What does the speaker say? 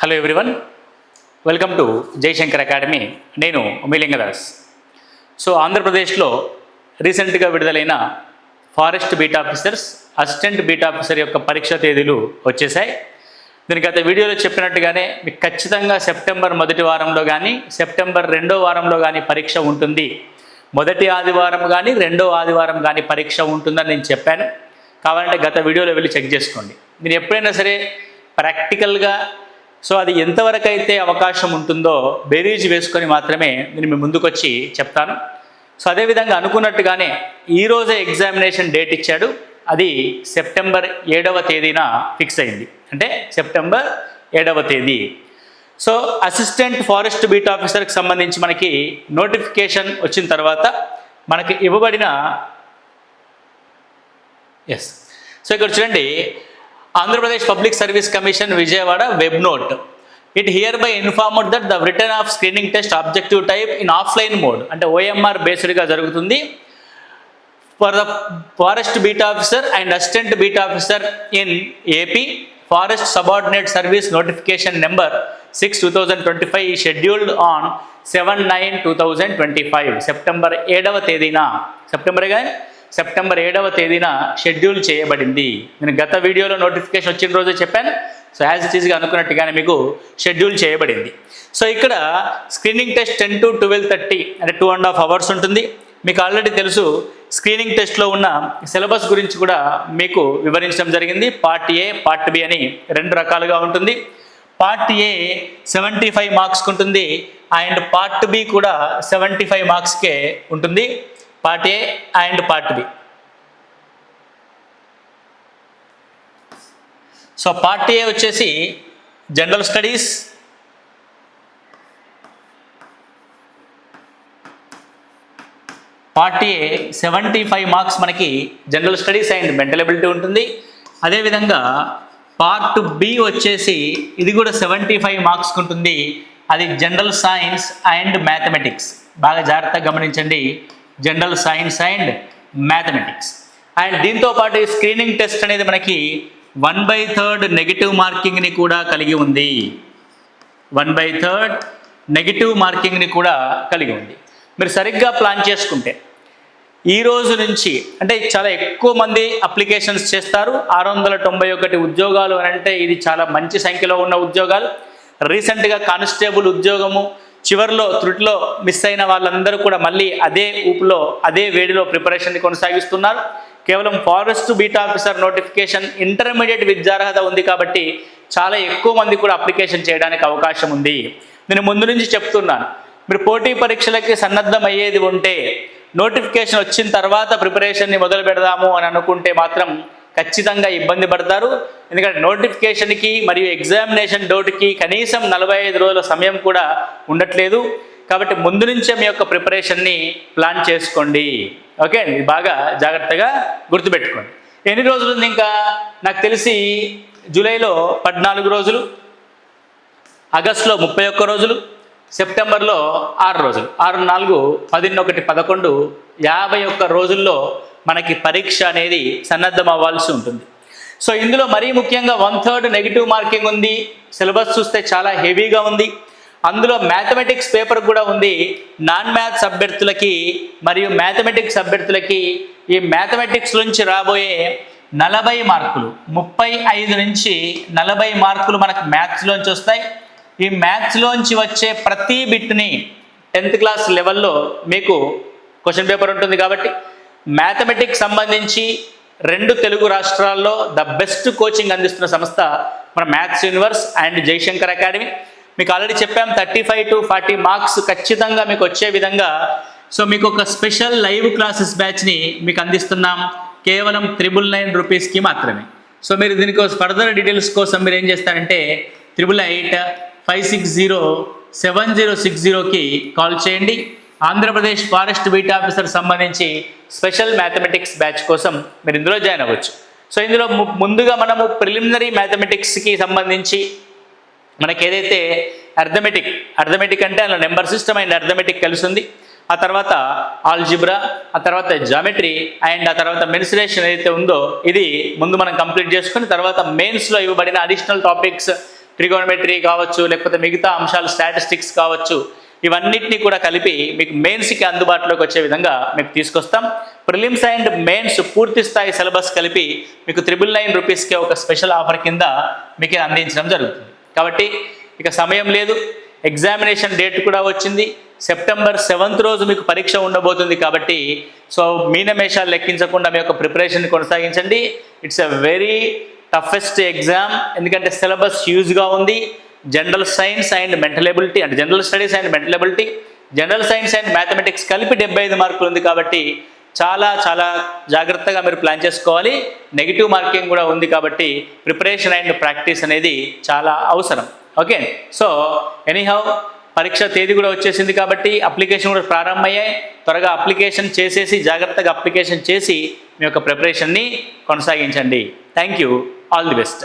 Hello everyone welcome to Jayashankar academy నేను మిలింగదాస్ so ఆంధ్రప్రదేశ్లో రీసెంట్గా విడుదలైన forest beat officers assistant beat officer యొక్క పరీక్ష తేదీలు వచ్చేసాయి దీని గత వీడియోలో చెప్పినట్టుగానే మీకు ఖచ్చితంగా సెప్టెంబర్ మొదటి వారంలో కానీ సెప్టెంబర్ రెండో వారంలో కానీ పరీక్ష ఉంటుంది. మొదటి ఆదివారం కానీ రెండో ఆదివారం కానీ పరీక్ష ఉంటుందని నేను చెప్పాను. కావాలంటే గత వీడియోలో వెళ్ళి చెక్ చేసుకోండి. మీరు ఎప్పుడైనా సరే ప్రాక్టికల్గా సో అది ఎంతవరకు అయితే అవకాశం ఉంటుందో బేరీజ్ వేసుకొని మాత్రమే నేను మీ ముందుకొచ్చి చెప్తాను. సో అదేవిధంగా అనుకున్నట్టుగానే ఈరోజే ఎగ్జామినేషన్ డేట్ ఇచ్చాడు. అది సెప్టెంబర్ ఏడవ తేదీన ఫిక్స్ అయింది. అంటే సెప్టెంబర్ ఏడవ తేదీ. సో అసిస్టెంట్ ఫారెస్ట్ బీట్ ఆఫీసర్కి సంబంధించి మనకి నోటిఫికేషన్ వచ్చిన తర్వాత మనకి ఇవ్వబడిన ఎస్. సో ఇక్కడ చూడండి Andhra Pradesh public service commission Vijayawada web note it here by informed that the written of screening test objective type in offline mode అంటే ఓఎంఆర్ బేస్డ్గా జరుగుతుంది. For the forest beat officer and assistant beat officer in AP forest subordinate service notification number six two thousand twenty five scheduled on seven nine two thousand twenty five September ఏడవ తేదీన. సెప్టెంబర్గా September ఏడవ తేదీన schedule చేయబడింది. నేను గత వీడియోలో notification వచ్చిన రోజే చెప్పాను. సో యాజ్ ఇట్ ఈస్గా అనుకున్నట్టుగానే మీకు షెడ్యూల్ చేయబడింది. సో ఇక్కడ screening test ten to twelve thirty అంటే టూ అండ్ హాఫ్ అవర్స్ ఉంటుంది. మీకు ఆల్రెడీ తెలుసు స్క్రీనింగ్ టెస్ట్లో ఉన్న సిలబస్ గురించి కూడా మీకు వివరించడం జరిగింది. పార్ట్ ఏ పార్ట్ బి అని రెండు రకాలుగా ఉంటుంది. పార్ట్ ఏ సెవెంటీ ఫైవ్ మార్క్స్కి ఉంటుంది. అండ్ పార్ట్ బి కూడా సెవెంటీ ఫైవ్ మార్క్స్కే ఉంటుంది. Part A and part B so part A వచ్చేసి general studies part A seventy five marks మనకి general studies and mental ability ఉంటుంది. అదేవిధంగా పార్ట్ బి వచ్చేసి ఇది కూడా సెవెంటీ ఫైవ్ మార్క్స్కి ఉంటుంది అది జనరల్ సైన్స్ అండ్ మ్యాథమెటిక్స్ బాగా జాగ్రత్తగా గమనించండి. General science and mathematics. And దీంతో పాటు ఈ స్క్రీనింగ్ టెస్ట్ అనేది మనకి వన్ బై థర్డ్ నెగిటివ్ మార్కింగ్ని కూడా కలిగి ఉంది. వన్ బై థర్డ్ నెగిటివ్ మార్కింగ్ని కూడా కలిగి ఉంది. మీరు సరిగ్గా ప్లాన్ చేసుకుంటే ఈ రోజు నుంచి అంటే చాలా ఎక్కువ మంది అప్లికేషన్స్ చేస్తారు. ఆరు వందల తొంభై ఒకటి ఉద్యోగాలు అని అంటే ఇది చాలా మంచి సంఖ్యలో ఉన్న ఉద్యోగాలు. రీసెంట్గా కానిస్టేబుల్ ఉద్యోగము చివరిలో త్రుటిలో మిస్ అయిన వాళ్ళందరూ కూడా మళ్ళీ అదే ఊపులో అదే వేడిలో ప్రిపరేషన్ని కొనసాగిస్తున్నారు. కేవలం forest beat officer notification intermediate విద్యార్హత ఉంది కాబట్టి చాలా ఎక్కువ మంది కూడా అప్లికేషన్ చేయడానికి అవకాశం ఉంది. నేను ముందు నుంచి చెప్తున్నాను. మీరు పోటీ పరీక్షలకి సన్నద్ధం అయ్యేది ఉంటే నోటిఫికేషన్ వచ్చిన తర్వాత ప్రిపరేషన్ని మొదలు పెడదాము అని అనుకుంటే మాత్రం ఖచ్చితంగా ఇబ్బంది పడతారు. ఎందుకంటే నోటిఫికేషన్కి మరియు ఎగ్జామినేషన్ డోట్కి కనీసం నలభై ఐదు రోజుల సమయం కూడా ఉండట్లేదు. కాబట్టి ముందు నుంచే మీ యొక్క ప్రిపరేషన్ని ప్లాన్ చేసుకోండి. ఓకే? ఇది బాగా జాగ్రత్తగా గుర్తుపెట్టుకోండి. ఎన్ని రోజులు ఉంది ఇంకా? నాకు తెలిసి జూలైలో పద్నాలుగు రోజులు ఆగస్టులో ముప్పై ఒక్క రోజులు సెప్టెంబర్లో ఆరు రోజులు. ఆరు నాలుగు పదిన్నొకటి పదకొండు యాభై ఒక్క రోజుల్లో మనకి పరీక్ష అనేది సన్నద్ధం అవ్వాల్సి ఉంటుంది. సో ఇందులో మరీ ముఖ్యంగా వన్ థర్డ్ నెగిటివ్ మార్కింగ్ ఉంది. సిలబస్ చూస్తే చాలా హెవీగా ఉంది. అందులో మ్యాథమెటిక్స్ పేపర్ కూడా ఉంది. నాన్ మ్యాథ్స్ అభ్యర్థులకి మరియు మ్యాథమెటిక్స్ అభ్యర్థులకి ఈ మ్యాథమెటిక్స్ నుంచి రాబోయే నలభై మార్కులు ముప్పై ఐదు నుంచి నలభై మార్కులు మనకు మ్యాథ్స్లోంచి వస్తాయి. ఈ మ్యాథ్స్లోంచి వచ్చే ప్రతి బిట్ని టెన్త్ క్లాస్ లెవెల్లో మీకు క్వశ్చన్ పేపర్ ఉంటుంది కాబట్టి మ్యాథమెటిక్స్ సంబంధించి రెండు తెలుగు రాష్ట్రాల్లో ద బెస్ట్ కోచింగ్ అందిస్తున్న సంస్థ మన maths universe and Jayashankar academy మీకు ఆల్రెడీ చెప్పాం thirty five to forty marks ఖచ్చితంగా మీకు వచ్చే విధంగా. సో మీకు ఒక స్పెషల్ లైవ్ క్లాసెస్ బ్యాచ్ని మీకు అందిస్తున్నాం. కేవలం త్రిబుల్ నైన్ రూపీస్కి మాత్రమే. సో మీరు దీనికోసం ఫర్దర్ డీటెయిల్స్ కోసం మీరు ఏం చేస్తారంటే triple eight five six zero seven zero six జీరోకి కాల్ చేయండి. ఆంధ్రప్రదేశ్ ఫారెస్ట్ బీట్ ఆఫీసర్ సంబంధించి స్పెషల్ మ్యాథమెటిక్స్ బ్యాచ్ కోసం మీరు ఇందులో జాయిన్ అవ్వచ్చు. సో ఇందులో ము- ముందుగా మనము ప్రిలిమినరీ మ్యాథమెటిక్స్కి సంబంధించి మనకి ఏదైతే అర్థమెటిక్ అర్థమెటిక్ అంటే అందులో నెంబర్ సిస్టమ్ అండ్ అర్థమెటిక్ కలుస్తుంది. ఆ తర్వాత ఆల్జిబ్రా ఆ తర్వాత జామెట్రీ అండ్ ఆ తర్వాత మెన్సురేషన్ ఏదైతే ఉందో ఇది ముందు మనం కంప్లీట్ చేసుకుని తర్వాత మెయిన్స్లో ఇవ్వబడిన అడిషనల్ టాపిక్స్ ట్రిగోనమెట్రీ కావచ్చు లేకపోతే మిగతా అంశాలు స్టాటిస్టిక్స్ కావచ్చు ఇవన్నిటిని కూడా కలిపి మీకు మెయిన్స్కి అందుబాటులోకి వచ్చే విధంగా మీకు తీసుకొస్తాం. ప్రిలిమ్స్ అండ్ మెయిన్స్ పూర్తి స్థాయి సిలబస్ కలిపి మీకు త్రిబుల్ నైన్ రూపీస్కి ఒక స్పెషల్ ఆఫర్ కింద మీకు అందించడం జరుగుతుంది. కాబట్టి ఇక సమయం లేదు. ఎగ్జామినేషన్ డేట్ కూడా వచ్చింది. సెప్టెంబర్ సెవెంత్ రోజు మీకు పరీక్ష ఉండబోతుంది కాబట్టి సో మీనమేషాలు లెక్కించకుండా మీ యొక్క ప్రిపరేషన్ కొనసాగించండి. It's a very toughest exam. ఎందుకంటే సిలబస్ హ్యూజ్గా ఉంది. General science and mental ability and అంటే general studies and mental ability general science and mathematics కలిపి డెబ్బై ఐదు మార్కులు ఉంది కాబట్టి చాలా చాలా జాగ్రత్తగా మీరు ప్లాన్ చేసుకోవాలి. నెగిటివ్ మార్కింగ్ కూడా ఉంది కాబట్టి ప్రిపరేషన్ అండ్ ప్రాక్టీస్ అనేది చాలా అవసరం. ఓకే సో ఎనీహౌ పరీక్ష తేదీ కూడా వచ్చేసింది కాబట్టి అప్లికేషన్ కూడా ప్రారంభమయ్యాయి. త్వరగా అప్లికేషన్ చేసేసి జాగ్రత్తగా అప్లికేషన్ చేసి మీ యొక్క ప్రిపరేషన్ని కొనసాగించండి. Thank you all the best